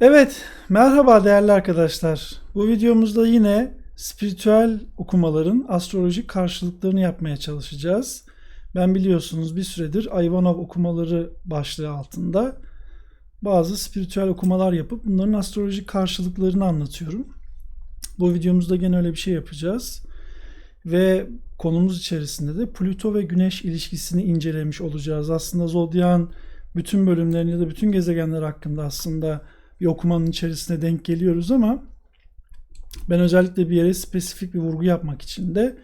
Evet, merhaba değerli arkadaşlar. Bu videomuzda yine spiritüel okumaların astrolojik karşılıklarını yapmaya çalışacağız. Ben biliyorsunuz bir süredir Ivanov okumaları başlığı altında bazı spiritüel okumalar yapıp bunların astrolojik karşılıklarını anlatıyorum. Bu videomuzda gene öyle bir şey yapacağız. Ve konumuz içerisinde de Plüto ve Güneş ilişkisini incelemiş olacağız. Aslında Zodyan bütün bölümlerini ya da bütün gezegenler hakkında aslında bir okumanın içerisine denk geliyoruz ama ben özellikle bir yere spesifik bir vurgu yapmak için de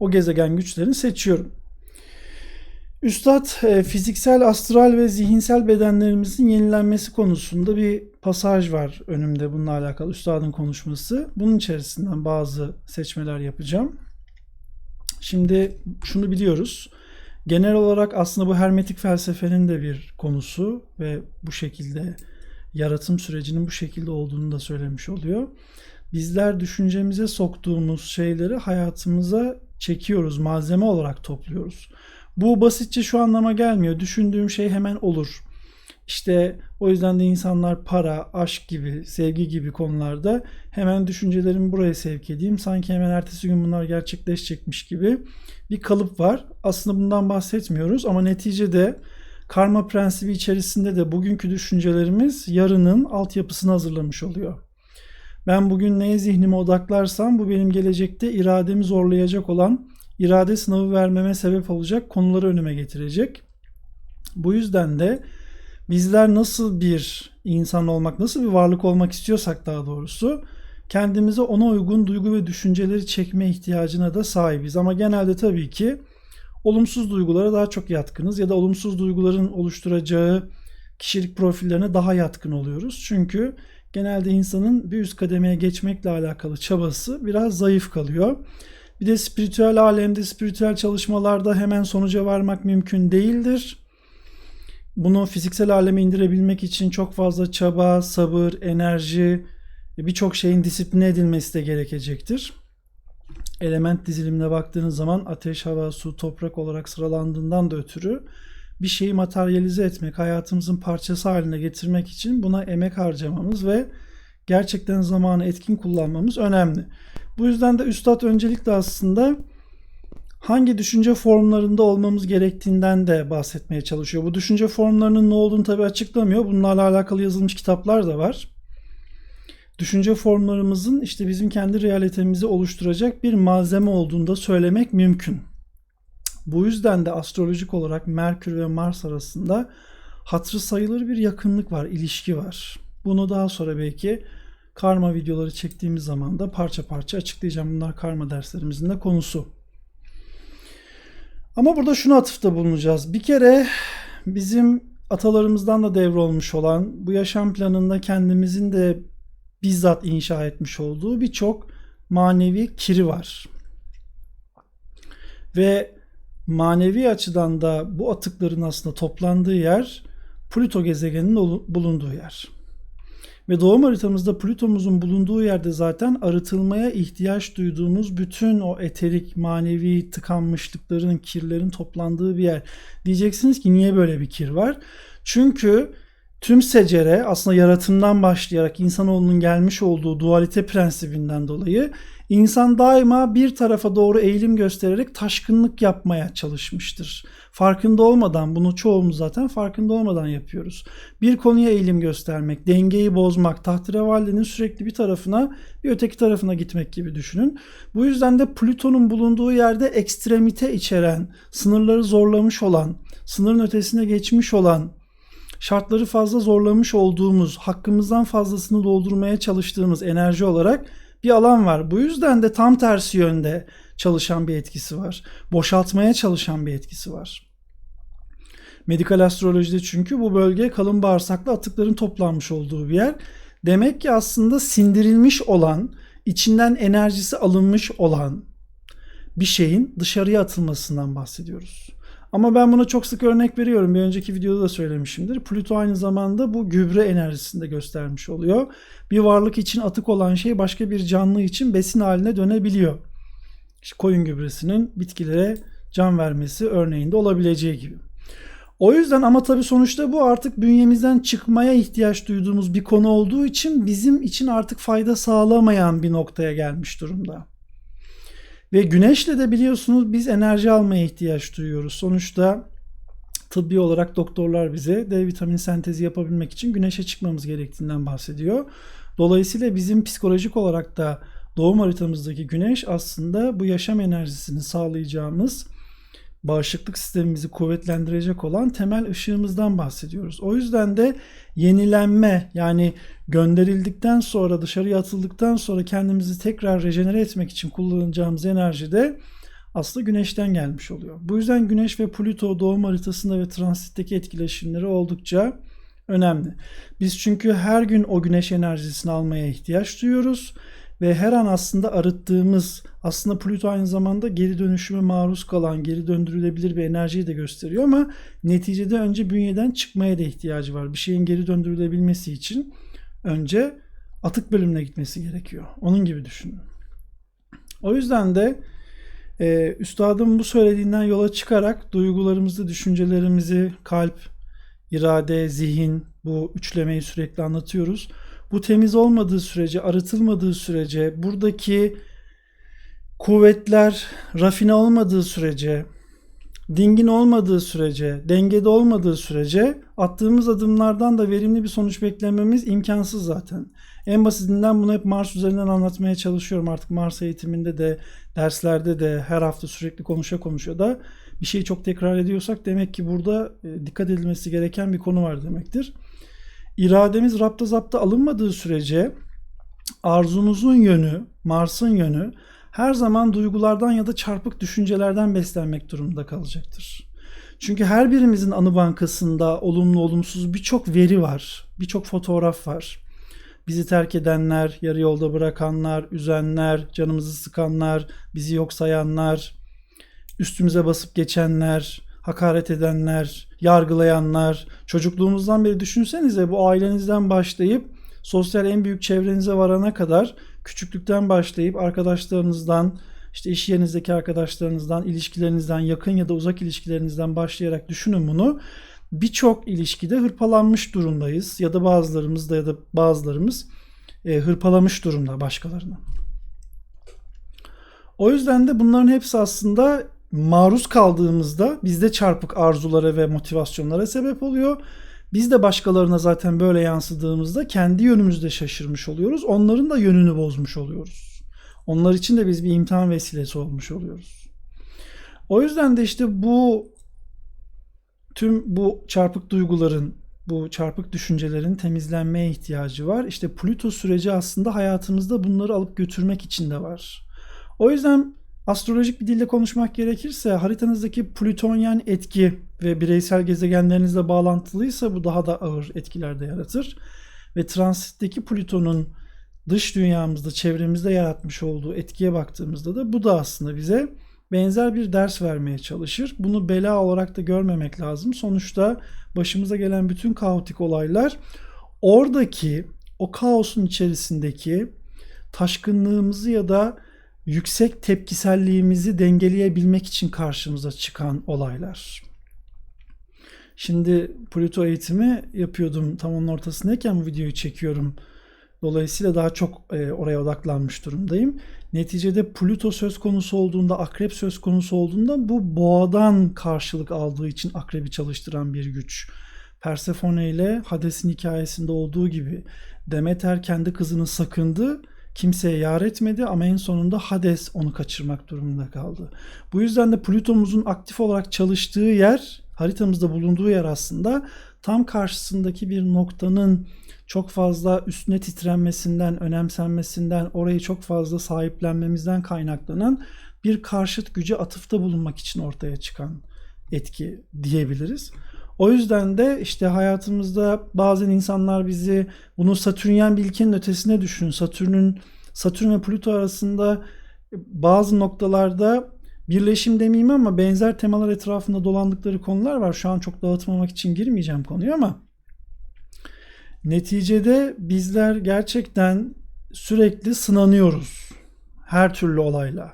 o gezegen güçlerini seçiyorum. Üstad e, fiziksel, astral ve zihinsel bedenlerimizin yenilenmesi konusunda bir pasaj var önümde bununla alakalı Üstadın konuşması. Bunun içerisinden bazı seçmeler yapacağım. Şimdi şunu biliyoruz. Genel olarak aslında bu hermetik felsefenin de bir konusu ve bu şekilde yaratım sürecinin bu şekilde olduğunu da söylemiş oluyor. Bizler düşüncemize soktuğumuz şeyleri hayatımıza çekiyoruz, malzeme olarak topluyoruz. Bu basitçe şu anlama gelmiyor. Düşündüğüm şey hemen olur. İşte o yüzden de insanlar para, aşk gibi, sevgi gibi konularda hemen düşüncelerimi buraya sevk edeyim. Sanki hemen ertesi gün bunlar gerçekleşecekmiş gibi bir kalıp var. Aslında bundan bahsetmiyoruz ama neticede karma prensibi içerisinde de bugünkü düşüncelerimiz yarının altyapısını hazırlamış oluyor. Ben bugün neye zihnime odaklarsam bu benim gelecekte irademi zorlayacak olan irade sınavı vermeme sebep olacak konuları önüme getirecek. Bu yüzden de bizler nasıl bir insan olmak, nasıl bir varlık olmak istiyorsak daha doğrusu kendimize ona uygun duygu ve düşünceleri çekme ihtiyacına da sahibiz. Ama genelde tabii ki olumsuz duygulara daha çok yatkınız ya da olumsuz duyguların oluşturacağı kişilik profillerine daha yatkın oluyoruz. Çünkü genelde insanın bir üst kademeye geçmekle alakalı çabası biraz zayıf kalıyor. Bir de spiritüel alemde, spiritüel çalışmalarda hemen sonuca varmak mümkün değildir. Bunu fiziksel aleme indirebilmek için çok fazla çaba, sabır, enerji, birçok şeyin disipline edilmesi de gerekecektir. Element dizilimine baktığınız zaman ateş, hava, su, toprak olarak sıralandığından da ötürü bir şeyi materyalize etmek, hayatımızın parçası haline getirmek için buna emek harcamamız ve gerçekten zamanı etkin kullanmamız önemli. Bu yüzden de üstad öncelikle aslında hangi düşünce formlarında olmamız gerektiğinden de bahsetmeye çalışıyor. Bu düşünce formlarının ne olduğunu tabi açıklamıyor. Bunlarla alakalı yazılmış kitaplar da var. Düşünce formlarımızın işte bizim kendi realitemizi oluşturacak bir malzeme olduğunu da söylemek mümkün. Bu yüzden de astrolojik olarak Merkür ve Mars arasında hatırı sayılır bir yakınlık var, ilişki var. Bunu daha sonra belki karma videoları çektiğimiz zaman da parça parça açıklayacağım. Bunlar karma derslerimizin de konusu. Ama burada şunu atıfta bulunacağız. Bir kere bizim atalarımızdan da devrolmuş olan bu yaşam planında kendimizin de bizzat inşa etmiş olduğu birçok manevi kiri var. Ve manevi açıdan da bu atıkların aslında toplandığı yer Plüto gezegeninin bulunduğu yer. Ve doğum haritamızda Plütomuzun bulunduğu yerde zaten arıtılmaya ihtiyaç duyduğumuz bütün o eterik, manevi tıkanmışlıkların, kirlerin toplandığı bir yer. Diyeceksiniz ki niye böyle bir kir var? Çünkü tüm secere aslında yaratımdan başlayarak insanoğlunun gelmiş olduğu dualite prensibinden dolayı insan daima bir tarafa doğru eğilim göstererek taşkınlık yapmaya çalışmıştır. Farkında olmadan bunu çoğumuz zaten farkında olmadan yapıyoruz. Bir konuya eğilim göstermek, dengeyi bozmak, tahterevallenin sürekli bir tarafına bir öteki tarafına gitmek gibi düşünün. Bu yüzden de Plüton'un bulunduğu yerde ekstremite içeren, sınırları zorlamış olan, sınırın ötesine geçmiş olan şartları fazla zorlamış olduğumuz, hakkımızdan fazlasını doldurmaya çalıştığımız enerji olarak bir alan var. Bu yüzden de tam tersi yönde çalışan bir etkisi var. Boşaltmaya çalışan bir etkisi var. Medikal astrolojide çünkü bu bölge kalın bağırsaklı atıkların toplanmış olduğu bir yer. Demek ki aslında sindirilmiş olan, içinden enerjisi alınmış olan bir şeyin dışarıya atılmasından bahsediyoruz. Ama ben buna çok sık örnek veriyorum. Bir önceki videoda da söylemişimdir. Plüto aynı zamanda bu gübre enerjisinde göstermiş oluyor. Bir varlık için atık olan şey başka bir canlı için besin haline dönebiliyor. İşte koyun gübresinin bitkilere can vermesi örneğinde olabileceği gibi. O yüzden ama tabii sonuçta bu artık bünyemizden çıkmaya ihtiyaç duyduğumuz bir konu olduğu için bizim için artık fayda sağlamayan bir noktaya gelmiş durumda. Ve güneşle de biliyorsunuz biz enerji almaya ihtiyaç duyuyoruz. Sonuçta tıbbi olarak doktorlar bize D vitamini sentezi yapabilmek için güneşe çıkmamız gerektiğinden bahsediyor. Dolayısıyla bizim psikolojik olarak da doğum haritamızdaki güneş aslında bu yaşam enerjisini sağlayacağımız bağışıklık sistemimizi kuvvetlendirecek olan temel ışığımızdan bahsediyoruz. O yüzden de yenilenme yani gönderildikten sonra dışarıya atıldıktan sonra kendimizi tekrar rejenere etmek için kullanacağımız enerji de aslında güneşten gelmiş oluyor. Bu yüzden güneş ve Plüto doğum haritasında ve transitteki etkileşimleri oldukça önemli. Biz çünkü her gün o güneş enerjisini almaya ihtiyaç duyuyoruz ve her an aslında arıttığımız aslında Plüto aynı zamanda geri dönüşüme maruz kalan, geri döndürülebilir bir enerjiyi de gösteriyor ama neticede önce bünyeden çıkmaya da ihtiyacı var. Bir şeyin geri döndürülebilmesi için önce atık bölümüne gitmesi gerekiyor. Onun gibi düşünün. O yüzden de e, üstadın bu söylediğinden yola çıkarak duygularımızı, düşüncelerimizi, kalp, irade, zihin bu üçlemeyi sürekli anlatıyoruz. Bu temiz olmadığı sürece, arıtılmadığı sürece, buradaki kuvvetler rafine olmadığı sürece, dingin olmadığı sürece, dengede olmadığı sürece attığımız adımlardan da verimli bir sonuç beklememiz imkansız zaten. En basitinden bunu hep Mars üzerinden anlatmaya çalışıyorum. Artık Mars eğitiminde de, derslerde de her hafta sürekli konuşa konuşa da bir şeyi çok tekrar ediyorsak demek ki burada e, dikkat edilmesi gereken bir konu var demektir. İrademiz rapta zapta alınmadığı sürece arzumuzun yönü, Mars'ın yönü her zaman duygulardan ya da çarpık düşüncelerden beslenmek durumunda kalacaktır. Çünkü her birimizin anı bankasında olumlu olumsuz birçok veri var, birçok fotoğraf var. Bizi terk edenler, yarı yolda bırakanlar, üzenler, canımızı sıkanlar, bizi yok sayanlar, üstümüze basıp geçenler, hakaret edenler, yargılayanlar, çocukluğumuzdan beri düşünsenize bu ailenizden başlayıp sosyal en büyük çevrenize varana kadar küçüklükten başlayıp arkadaşlarınızdan, işte iş yerinizdeki arkadaşlarınızdan, ilişkilerinizden, yakın ya da uzak ilişkilerinizden başlayarak düşünün bunu. Birçok ilişkide hırpalanmış durumdayız ya da bazılarımız da ya da bazılarımız e, hırpalamış durumda başkalarını. O yüzden de bunların hepsi aslında maruz kaldığımızda bizde çarpık arzulara ve motivasyonlara sebep oluyor. Biz de başkalarına zaten böyle yansıdığımızda kendi yönümüzde şaşırmış oluyoruz. Onların da yönünü bozmuş oluyoruz. Onlar için de biz bir imtihan vesilesi olmuş oluyoruz. O yüzden de işte bu tüm bu çarpık duyguların, bu çarpık düşüncelerin temizlenmeye ihtiyacı var. İşte Plüto süreci aslında hayatımızda bunları alıp götürmek için de var. O yüzden astrolojik bir dille konuşmak gerekirse haritanızdaki Plütonyen etki ve bireysel gezegenlerinizle bağlantılıysa bu daha da ağır etkiler de yaratır. Ve transitteki Plüton'un dış dünyamızda, çevremizde yaratmış olduğu etkiye baktığımızda da bu da aslında bize benzer bir ders vermeye çalışır. Bunu bela olarak da görmemek lazım. Sonuçta başımıza gelen bütün kaotik olaylar oradaki o kaosun içerisindeki taşkınlığımızı ya da yüksek tepkiselliğimizi dengeleyebilmek için karşımıza çıkan olaylar. Şimdi Pluto eğitimi yapıyordum tam onun ortasındayken bu videoyu çekiyorum. Dolayısıyla daha çok e, oraya odaklanmış durumdayım. Neticede Pluto söz konusu olduğunda, akrep söz konusu olduğunda bu boğadan karşılık aldığı için akrebi çalıştıran bir güç. Persefone ile Hades'in hikayesinde olduğu gibi Demeter kendi kızını sakındı kimseye yar etmedi ama en sonunda Hades onu kaçırmak durumunda kaldı. Bu yüzden de Plüton'umuzun aktif olarak çalıştığı yer, haritamızda bulunduğu yer aslında tam karşısındaki bir noktanın çok fazla üstüne titrenmesinden, önemsenmesinden, orayı çok fazla sahiplenmemizden kaynaklanan bir karşıt güce atıfta bulunmak için ortaya çıkan etki diyebiliriz. O yüzden de işte hayatımızda bazen insanlar bizi bunu Satürnyen bir ilkenin ötesine düşün. Satürn'ün Satürn ve Plüto arasında bazı noktalarda birleşim demeyeyim ama benzer temalar etrafında dolandıkları konular var. Şu an çok dağıtmamak için girmeyeceğim konuya ama neticede bizler gerçekten sürekli sınanıyoruz. Her türlü olayla.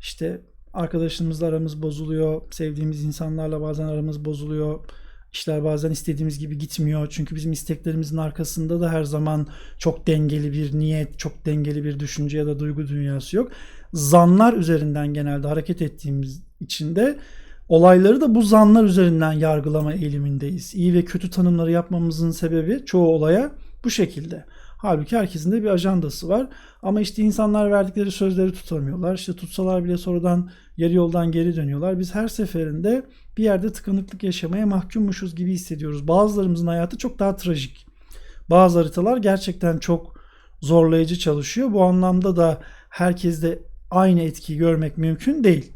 İşte Arkadaşlarımızla aramız bozuluyor. Sevdiğimiz insanlarla bazen aramız bozuluyor. İşler bazen istediğimiz gibi gitmiyor. Çünkü bizim isteklerimizin arkasında da her zaman çok dengeli bir niyet, çok dengeli bir düşünce ya da duygu dünyası yok. Zanlar üzerinden genelde hareket ettiğimiz için de olayları da bu zanlar üzerinden yargılama eğilimindeyiz. İyi ve kötü tanımları yapmamızın sebebi çoğu olaya bu şekilde. Halbuki herkesin de bir ajandası var. Ama işte insanlar verdikleri sözleri tutamıyorlar. İşte tutsalar bile sonradan yarı yoldan geri dönüyorlar. Biz her seferinde bir yerde tıkanıklık yaşamaya mahkummuşuz gibi hissediyoruz. Bazılarımızın hayatı çok daha trajik. Bazı haritalar gerçekten çok zorlayıcı çalışıyor. Bu anlamda da herkeste aynı etkiyi görmek mümkün değil.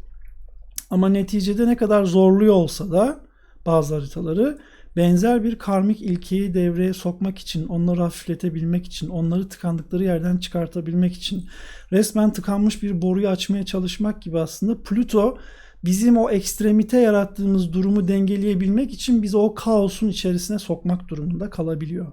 Ama neticede ne kadar zorluyor olsa da bazı haritaları benzer bir karmik ilkeyi devreye sokmak için, onları hafifletebilmek için, onları tıkandıkları yerden çıkartabilmek için resmen tıkanmış bir boruyu açmaya çalışmak gibi aslında Plüto bizim o ekstremite yarattığımız durumu dengeleyebilmek için bizi o kaosun içerisine sokmak durumunda kalabiliyor.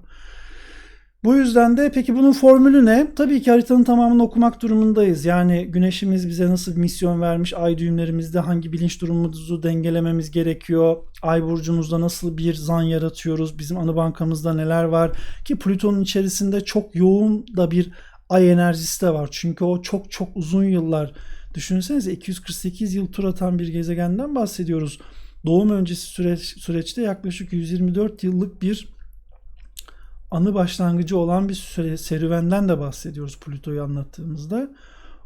Bu yüzden de peki bunun formülü ne? Tabii ki haritanın tamamını okumak durumundayız. Yani güneşimiz bize nasıl bir misyon vermiş, ay düğümlerimizde hangi bilinç durumumuzu dengelememiz gerekiyor, ay burcumuzda nasıl bir zan yaratıyoruz, bizim anı bankamızda neler var ki Plüton'un içerisinde çok yoğun da bir ay enerjisi de var. Çünkü o çok çok uzun yıllar düşünsenize 248 yıl tur atan bir gezegenden bahsediyoruz. Doğum öncesi süreç, süreçte yaklaşık 124 yıllık bir anı başlangıcı olan bir süre, serüvenden de bahsediyoruz Plüto'yu anlattığımızda.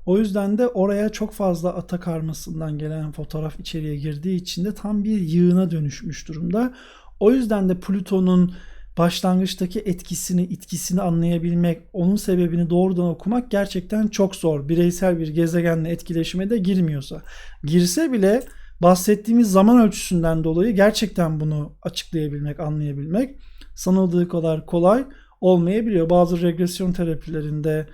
O yüzden de oraya çok fazla ata karmasından gelen fotoğraf içeriye girdiği için de tam bir yığına dönüşmüş durumda. O yüzden de Plüton'un başlangıçtaki etkisini, etkisini anlayabilmek, onun sebebini doğrudan okumak gerçekten çok zor. Bireysel bir gezegenle etkileşime de girmiyorsa. Girse bile bahsettiğimiz zaman ölçüsünden dolayı gerçekten bunu açıklayabilmek, anlayabilmek sanıldığı kadar kolay olmayabiliyor. Bazı regresyon terapilerinde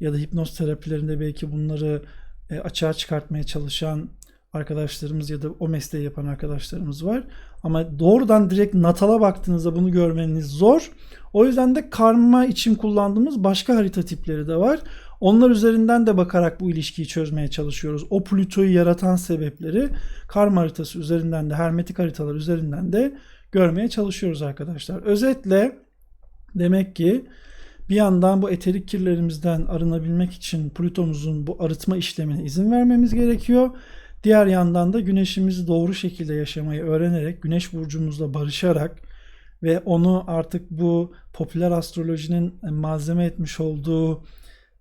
ya da hipnoz terapilerinde belki bunları e, açığa çıkartmaya çalışan arkadaşlarımız ya da o mesleği yapan arkadaşlarımız var. Ama doğrudan direkt natala baktığınızda bunu görmeniz zor. O yüzden de karma için kullandığımız başka harita tipleri de var. Onlar üzerinden de bakarak bu ilişkiyi çözmeye çalışıyoruz. O Plüto'yu yaratan sebepleri karma haritası üzerinden de hermetik haritalar üzerinden de görmeye çalışıyoruz arkadaşlar. Özetle demek ki bir yandan bu eterik kirlerimizden arınabilmek için Plüton'umuzun bu arıtma işlemine izin vermemiz gerekiyor. Diğer yandan da güneşimizi doğru şekilde yaşamayı öğrenerek, güneş burcumuzla barışarak ve onu artık bu popüler astrolojinin malzeme etmiş olduğu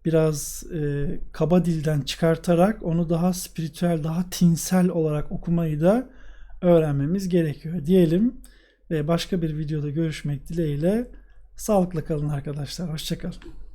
biraz e, kaba dilden çıkartarak onu daha spiritüel, daha tinsel olarak okumayı da öğrenmemiz gerekiyor diyelim ve başka bir videoda görüşmek dileğiyle sağlıkla kalın arkadaşlar. Hoşçakalın.